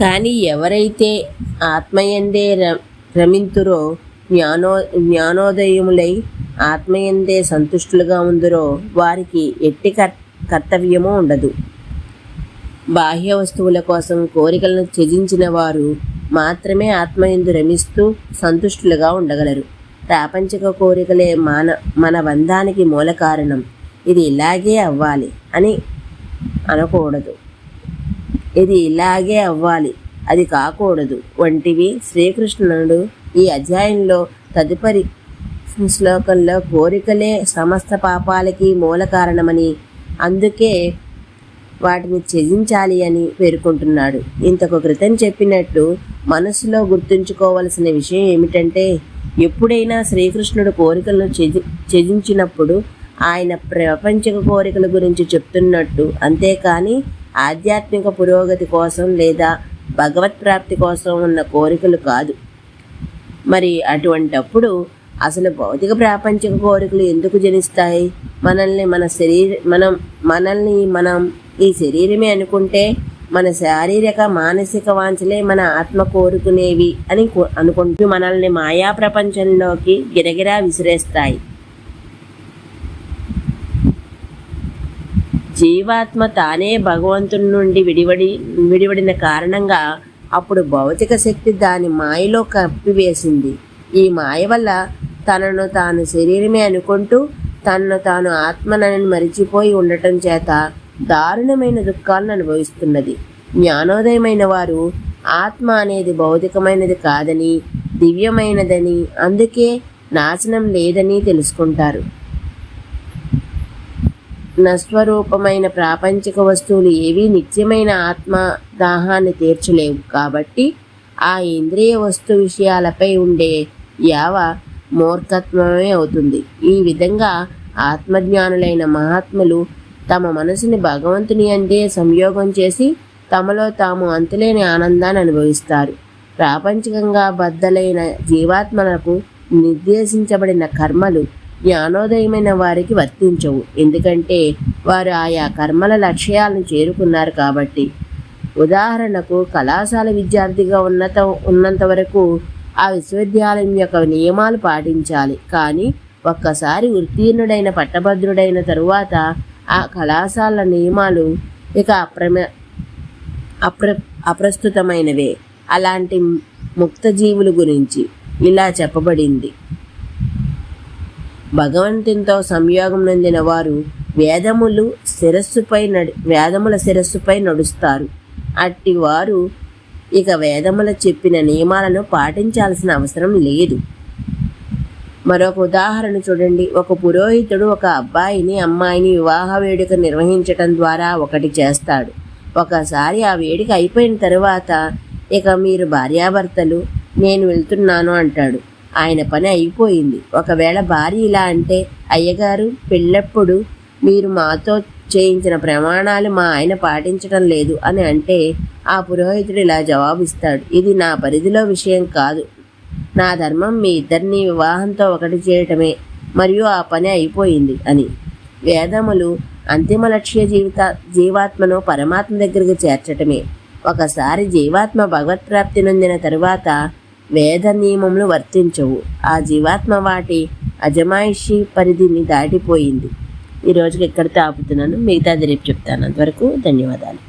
కానీ ఎవరైతే ఆత్మయందే ర- రమింతురో జ్ఞానో జ్ఞానోదయములై ఆత్మయందే సంతుష్టులుగా ఉందరో వారికి ఎట్టి కర్- కర్తవ్యము ఉండదు. బాహ్య వస్తువుల కోసం కోరికలను త్యజించిన వారు మాత్రమే ఆత్మయందు రమిస్తూ సంతుష్టులుగా ఉండగలరు. ప్రాపంచిక కోరికలే మాన మన బంధానికి మూల కారణం ఇది ఇలాగే అవ్వాలి అని అనకూడదు. ఇది ఇలాగే అవ్వాలి. అది కాకూడదు. వంటివి శ్రీకృష్ణుడు ఈ అధ్యాయంలో తదుపరి శ్లోకంలో కోరికలే సమస్త పాపాలకి మూల కారణమని అందుకే వాటిని త్యజించాలి అని పేర్కొంటున్నాడు. ఇంతకు క్రితం చెప్పినట్టు మనసులో గుర్తుంచుకోవలసిన విషయం ఏమిటంటే ఎప్పుడైనా శ్రీకృష్ణుడు కోరికలను త్యజి త్యజించినప్పుడు ఆయన ప్రపంచక కోరికల గురించి చెప్తున్నట్టు అంతేకాని ఆధ్యాత్మిక పురోగతి కోసం లేదా భగవత్ ప్రాప్తి కోసం ఉన్న కోరికలు కాదు. మరి అటువంటప్పుడు అసలు భౌతిక ప్రాపంచిక కోరికలు ఎందుకు జనిస్తాయి? మనల్ని మన శరీర మనం మనల్ని మనం ఈ శరీరమే అనుకుంటే మన శారీరక మానసిక వాంఛలే మన ఆత్మ కోరుకునేవి అని అనుకుంటూ మనల్ని మాయా ప్రపంచంలోకి గిరగిరా విసిరేస్తాయి. జీవాత్మ తానే భగవంతుని నుండి విడివడి విడివడిన కారణంగా అప్పుడు భౌతిక శక్తి దాని మాయలో కప్పివేసింది ఈ మాయ వల్ల తనను తాను శరీరమే అనుకుంటూ తనను తాను ఆత్మనని మరిచిపోయి ఉండటం చేత దారుణమైన దుఃఖాలను అనుభవిస్తున్నది. జ్ఞానోదయమైన వారు ఆత్మ అనేది భౌతికమైనది కాదని దివ్యమైనదని అందుకే నాశనం లేదని తెలుసుకుంటారు. నస్వరూపమైన ప్రాపంచిక వస్తువులు ఏవీ నిత్యమైన ఆత్మ దాహాన్ని తీర్చలేవు. కాబట్టి ఆ ఇంద్రియ వస్తు విషయాలపై ఉండే యావ మూర్ఖత్వమే అవుతుంది. ఈ విధంగా ఆత్మజ్ఞానులైన మహాత్ములు తమ మనసుని భగవంతుని అందే సంయోగం చేసి తమలో తాము అంతులేని ఆనందాన్ని అనుభవిస్తారు. ప్రాపంచికంగా బద్దలైన జీవాత్మలకు నిర్దేశించబడిన కర్మలు జ్ఞానోదయమైన వారికి వర్తించవు. ఎందుకంటే వారు ఆయా కర్మల లక్ష్యాలను చేరుకున్నారు కాబట్టి. ఉదాహరణకు కళాశాల విద్యార్థిగా ఉన్నత ఉన్నంత వరకు ఆ విశ్వవిద్యాలయం యొక్క నియమాలు పాటించాలి. కానీ ఒక్కసారి ఉత్తీర్ణుడైన పట్టభద్రుడైన తరువాత ఆ కళాశాల నియమాలు ఇక అప్రమ అప్ర అప్రస్తుతమైనవే. అలాంటి ముక్త జీవుల గురించి ఇలా చెప్పబడింది. భగవంతునితో సంయోగం నొందిన వారు వేదములు శిరస్సుపై నడి వేదముల శిరస్సుపై నడుస్తారు. అట్టి వారు ఇక వేదముల చెప్పిన నియమాలను పాటించాల్సిన అవసరం లేదు. మరొక ఉదాహరణ చూడండి. ఒక పురోహితుడు ఒక అబ్బాయిని అమ్మాయిని వివాహ వేడుక నిర్వహించటం ద్వారా ఒకటి చేస్తాడు. ఒకసారి ఆ వేడుక అయిపోయిన తరువాత ఇక మీరు భార్యాభర్తలు నేను వెళ్తున్నాను అంటాడు. ఆయన పని అయిపోయింది. ఒకవేళ భార్య ఇలా అంటే అయ్యగారు పెళ్ళప్పుడు మీరు మాతో చేయించిన ప్రమాణాలు మా ఆయన పాటించడం లేదు అని అంటే ఆ పురోహితుడు ఇలా జవాబిస్తాడు. ఇది నా పరిధిలో విషయం కాదు. నా ధర్మం మీ ఇద్దరిని వివాహంతో ఒకటి చేయటమే మరియు ఆ పని అయిపోయింది అని. వేదములు అంతిమ లక్ష్య జీవిత జీవాత్మను పరమాత్మ దగ్గరికి చేర్చటమే. ఒకసారి జీవాత్మ భగవత్ప్రాప్తి నొందిన తరువాత వేద నియమములు వర్తించవు. ఆ జీవాత్మ వాటి అజమాయిషి పరిధిని దాటిపోయింది. ఈరోజుకి ఎక్కడితో ఆపుతున్నాను. మిగతాది రేపు చెప్తాను. అంతవరకు ధన్యవాదాలు.